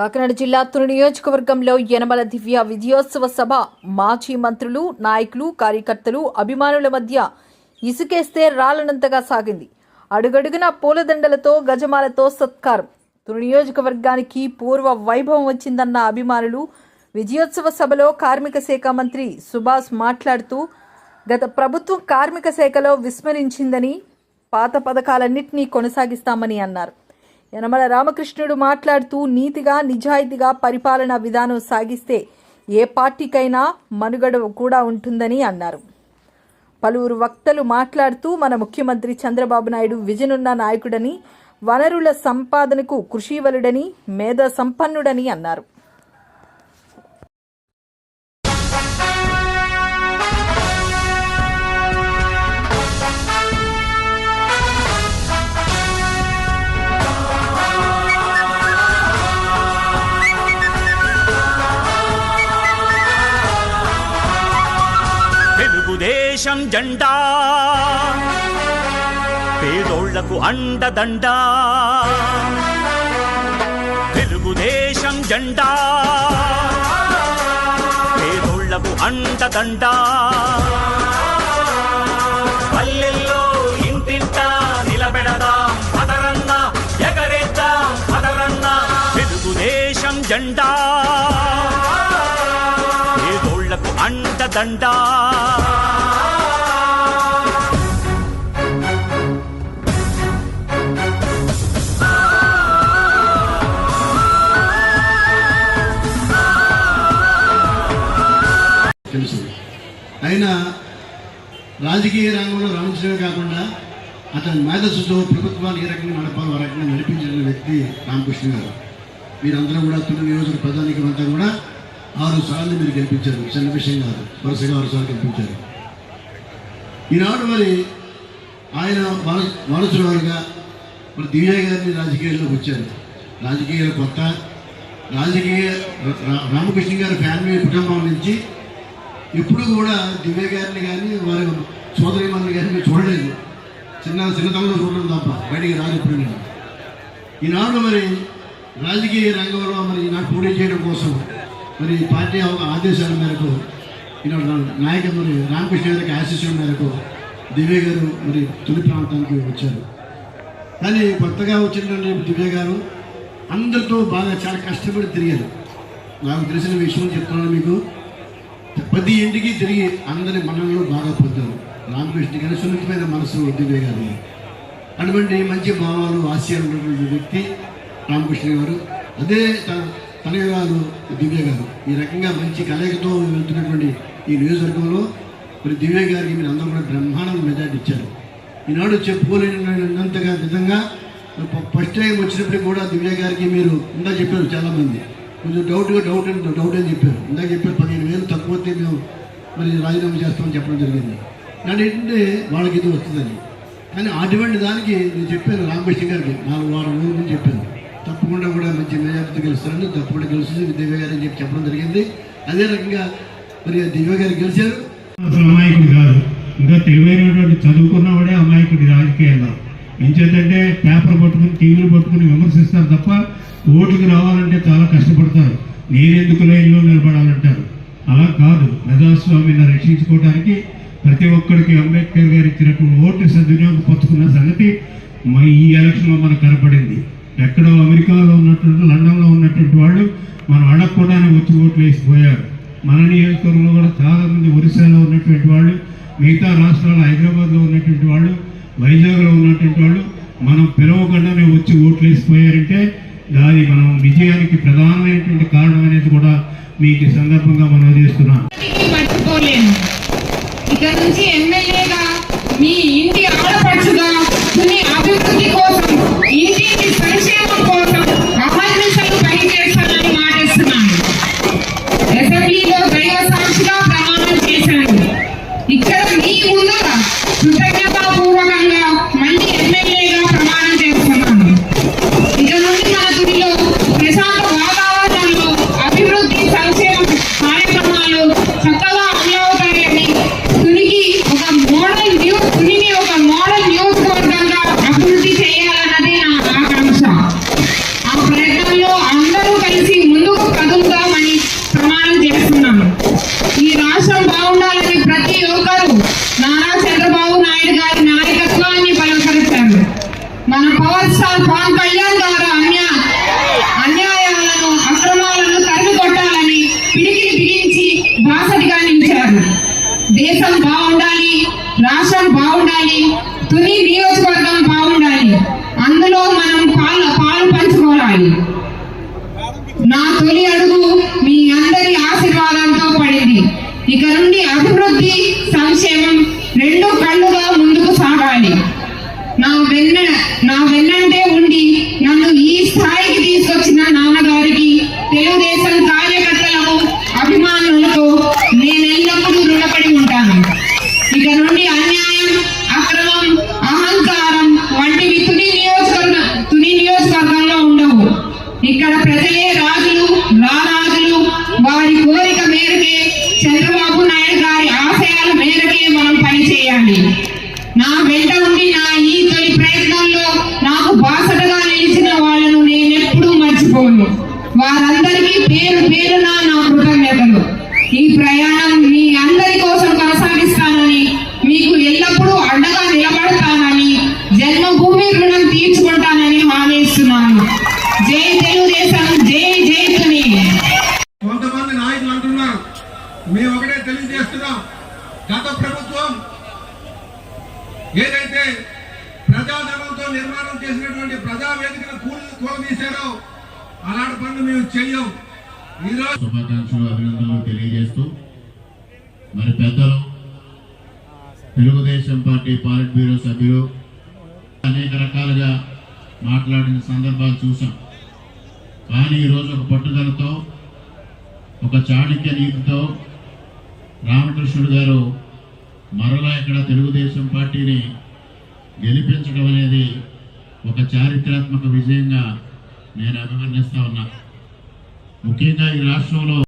కాకినాడ జిల్లా తుని నియోజకవర్గంలో యనమల దివ్య విజయోత్సవ సభ. మాజీ మంత్రులు నాయకులు కార్యకర్తలు అభిమానుల మధ్య ఇసుకేస్తే రాలనంతగా సాగింది. అడుగడుగున పూలదండలతో గజమాలతో సత్కారం. తుని నియోజకవర్గానికి పూర్వ వైభవం వచ్చిందన్న అభిమానులు విజయోత్సవ సభలో కార్మిక శాఖ మంత్రి సుభాష్ మాట్లాడుతూ గత ప్రభుత్వం కార్మిక శాఖలో విస్మరించిందని పాత పథకాలన్నింటినీ కొనసాగిస్తామని అన్నారు. యనమల రామకృష్ణుడు మాట్లాడుతూ నీతిగా నిజాయితీగా పరిపాలన విధానం సాగిస్తే ఏ పార్టీకైనా మనుగడ కూడా ఉంటుందని అన్నారు. పలువురు వక్తలు మాట్లాడుతూ మన ముఖ్యమంత్రి చంద్రబాబు నాయుడు విజనున్న నాయకుడని వనరుల సంపాదనకు కృషివలుడని మేధ సంపన్నుడని అన్నారు. దేశం జెండా. పేదోళ్ళకు అండదండ. తెలుగుదేశం జెండా. పేదోళ్ళకు అండదండ. పల్లెల్లో ఇంటింట నిలబెడదాం పదరన్న ఎగరేద్దాం పదరన్న తెలుగుదేశం జెండా. పేదోళ్ళకు అండదండా. ఆయన రాజకీయ రంగంలో రాణించడమే కాకుండా అతని మేధస్సుతో ప్రభుత్వాన్ని ఏ రకంగా నడపాలో ఆ రకంగా నడిపించిన వ్యక్తి రామకృష్ణ గారు. మీరందరూ కూడా తొలి నియోజక ప్రధానికి అంతా కూడా ఆరు సార్లు మీరు గెలిపించారు. చిన్న విషయం కాదు వరుసగా ఆరు సార్లు గెలిపించారు. ఈనాడు మరి ఆయన వారసు వారసురాలుగా మరి దివ్య గారిని రాజకీయాల్లోకి వచ్చారు. రాజకీయాలు కొత్త రాజకీయ రామకృష్ణ గారి ఫ్యామిలీ కుటుంబం నుంచి ఇప్పుడు కూడా దివ్య గారిని కానీ వారి సోదరి మంది కానీ మీరు చూడలేదు. చిన్న చిన్నతనంలో చూడడం తప్ప బయటికి రాదు ఇప్పుడు నేను ఈనాడు మరి రాజకీయ రంగంలో మరి ఈనాడు పోటీ చేయడం కోసం మరి పార్టీ ఆదేశాల మేరకు ఈనాడు నాయక మరి రామకృష్ణ గారికి ఆశీస్సుల మేరకు దివ్య గారు మరి తొలి ప్రాంతానికి వచ్చారు. కానీ కొత్తగా వచ్చినటువంటి దివ్య గారు అందరితో బాగా చాలా కష్టపడి తిరిగారు. నాకు తెలిసిన విషయం చెప్తున్నాను మీకు. ప్రతి ఇంటికి తిరిగి అందరి మనల్లో బాగా పొందారు రామకృష్ణ గారి సున్నితమైన మనసు దివ్య గారి అటువంటి మంచి భావాలు ఆశయాలు ఉన్నటువంటి వ్యక్తి రామకృష్ణ గారు అదే తన తనయురాలు దివ్య గారు ఈ రకంగా మంచి కలయికతో వెళ్తున్నటువంటి ఈ నియోజకవర్గంలో మరి దివ్య గారికి మీరు అందరూ కూడా బ్రహ్మాండం మెజార్టీ ఇచ్చారు. ఈనాడు చెప్పుకోలేనంతగా విధంగా ఫస్ట్ టైం వచ్చినప్పుడు కూడా దివ్య గారికి మీరు ఇందా చెప్పారు చాలామంది. కొంచెం డౌట్గా డౌట్ అని డౌట్ అని చెప్పారు. ఇందాక చెప్పారు పదిహేను వేలు తక్కువ వస్తే మేము మరి రాజీనామా చేస్తామని చెప్పడం జరిగింది. కానీ ఏంటంటే వాళ్ళకి ఇది వస్తుందని. కానీ అటువంటి దానికి నేను చెప్పాను రామకృష్ణ గారికి నాలుగు వారం రోజుల నుంచి చెప్పాను. తప్పకుండా కూడా మంచి మెజార్టీతో గెలుస్తారని తప్పకుండా గెలుస్తుంది దివ్య గారు అని చెప్పి చెప్పడం జరిగింది. అదే రకంగా మరి దివ్య గారు గెలిచారు. అసలు అమాయకుడు కాదు. ఇంకా తెలివైనటువంటి చదువుకున్నవాడే అమాయకుడి రాజకీయాల్లో. ఇంచేతంటే పేపర్ పట్టుకుని టీవీలు పట్టుకుని విమర్శిస్తారు తప్ప ఓటుకు రావాలంటే చాలా కష్టపడతారు. నేనెందుకు లైన్లో నిలబడాలంటారు. అలా కాదు. ప్రజాస్వామ్యాన్ని రక్షించుకోవడానికి ప్రతి ఒక్కరికి అంబేద్కర్ గారు ఇచ్చినటువంటి ఓటు సద్వినియోగం పంచుకున్న సంగతి మా ఈ ఎలక్షన్లో మనకు కనపడింది. ఎక్కడో అమెరికాలో ఉన్నటువంటి లండన్లో ఉన్నటువంటి వాళ్ళు మనం అడగకుండానే వచ్చి ఓట్లు వేసిపోయారు. మన నియోజకవర్గంలో కూడా చాలామంది ఒరిస్సాలో ఉన్నటువంటి వాళ్ళు మిగతా రాష్ట్రాల హైదరాబాద్లో ఉన్నటువంటి వాళ్ళు వైజాగ్లో ఉన్నటువంటి వాళ్ళు మనం పిలవకుండానే వచ్చి ఓట్లు వేసిపోయారంటే దాని మనం విజయానికి ప్రధానమైనటువంటి కారణం అనేది కూడా మీకు సందర్భంగా మనం చేస్తున్నాం. ఇక నుంచి ఎమ్మెల్యే పవర్ అన్యాయాలను అక్రమాలను తరిమి కొట్టాలని పిడికిని బిగించి బాసటిగా నిలిచారు దేశం బాగుండాలి రాష్ట్రం బాగుండాలి తుని నియోజకవర్గం బాగుండాలి. నా వెన్న నా వెన్నంటే ఉండి నన్ను ఈ స్థాయికి తీసుకొచ్చిన నాన్నగారికి తెలుగుదేశం కార్యకర్తలకు అభిమానులకు నేనెల్లప్పుడూ రుణపడి ఉంటాను. ఇక నుండి అన్యాయం అక్రమం అహంకారం వంటివి తుని నియోజకవర్గ తుని నియోజకవర్గంలో ఉండవు. ఇక్కడ ప్రజలే రాజులు రారాజులు. వారి కోరిక మేరకే చంద్రబాబు నాయుడు గారి ఆశయాల మేరకే మనం పనిచేయాలి నా వెంట ఉండి నా ఈ తొలి ప్రయత్నంలో నాకు బాసటగా నిలిచిన వాళ్ళను నేనెప్పుడూ మర్చిపోను. వారందరికీ పేరు పేరున నా కృతజ్ఞతలు. ఈ ప్రయాణం మీ అందరి కోసం కొనసాగిస్తానని మీకు ఎల్లప్పుడూ అండగా నిలబడతానని జన్మభూమి రుణం తీర్చుకుంటానని హామీస్తున్నాను జై తెలుగుదేశం జై జై తుని కొంతమంది నాయకులు అంటున్నారు మేము ఒకటే తెలియజేస్తున్నాం గత ప్రభుత్వం ఏదైతే ప్రజాధనంతో నిర్మాణం చేసినటువంటి ప్రజా వేదికను కూలి కూలదీశారో అలాంటి పనులు మేము చెయ్యం ఈరోజు శుభాకాంక్షలు అభినందనలు తెలియజేస్తూ మరి పెద్దలు తెలుగుదేశం పార్టీ పాలిట్ బ్యూరో సభ్యులు అనేక రకాలుగా మాట్లాడిన సందర్భాలు చూసాం కానీ ఈరోజు ఒక పట్టుదలతో ఒక చాణక్య నీతితో రామకృష్ణుడు గారు మరలా ఇక్కడ తెలుగుదేశం పార్టీని గెలిపించడం అనేది ఒక చారిత్రాత్మక విజయంగా నేను అభివర్ణిస్తా ఉన్నా. ముఖ్యంగా ఈ రాష్ట్రంలో